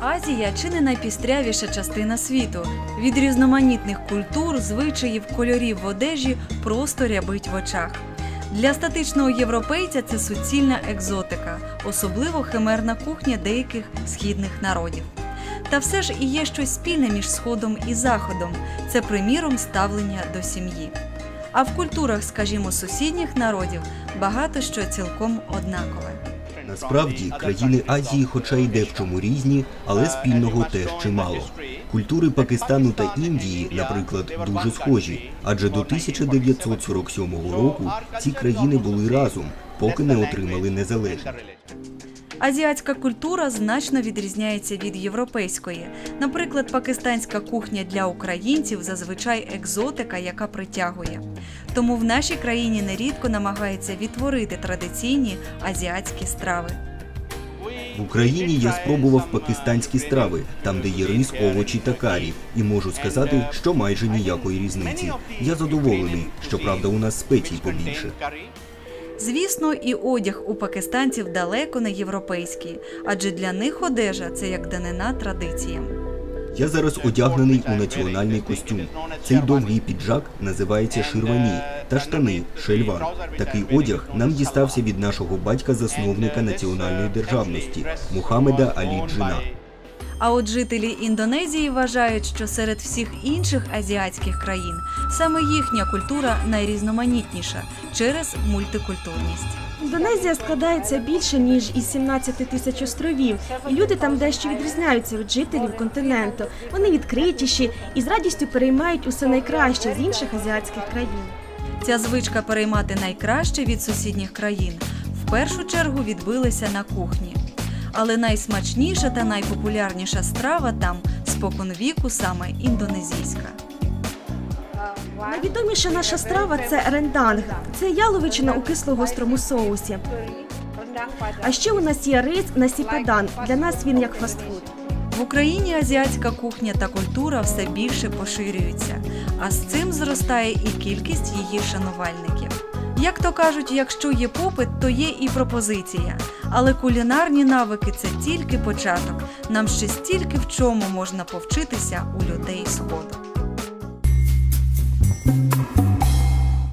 Азія чи не найпістрявіша частина світу. Від різноманітних культур, звичаїв, кольорів в одежі просто рябить в очах. Для статичного європейця це суцільна екзотика, особливо химерна кухня деяких східних народів. Та все ж і є щось спільне між сходом і заходом це, приміром, ставлення до сім'ї. А в культурах, скажімо, сусідніх народів багато що цілком однакове. Насправді країни Азії, хоча й де в чому різні, але спільного теж чимало. Культури Пакистану та Індії, наприклад, дуже схожі, адже до 1947 року ці країни були разом, поки не отримали незалежність. Азіатська культура значно відрізняється від європейської. Наприклад, пакистанська кухня для українців зазвичай екзотика, яка притягує. Тому в нашій країні нерідко намагається відтворити традиційні азіатські страви. В Україні я спробував пакистанські страви, там де є рис, овочі та карі, і можу сказати, що майже ніякої різниці. Я задоволений, щоправда, у нас спецій побільше. Звісно, і одяг у пакистанців далеко не європейський, адже для них одежа це як данина традиціям. Я зараз одягнений у національний костюм. Цей довгий піджак називається ширвані та штани шельван. Такий одяг нам дістався від нашого батька-засновника національної державності Мухаммеда Алі Джина. А от жителі Індонезії вважають, що серед всіх інших азіатських країн саме їхня культура найрізноманітніша через мультикультурність. Індонезія складається більше ніж із 17 тисяч островів, і люди там дещо відрізняються від жителів континенту. Вони відкритіші і з радістю переймають усе найкраще з інших азіатських країн. Ця звичка переймати найкраще від сусідніх країн в першу чергу відбилася на кухні. Але найсмачніша та найпопулярніша страва там споконвіку саме індонезійська. Найвідоміша наша страва це ренданг. Це яловичина у кисло-гострому соусі. А ще у нас є рис на сіпадан. Для нас він як фастфуд. В Україні азіатська кухня та культура все більше поширюються, а з цим зростає і кількість її шанувальників. Як то кажуть, якщо є попит, то є і пропозиція. Але кулінарні навики це тільки початок. Нам ще стільки в чому можна повчитися у людей сходу.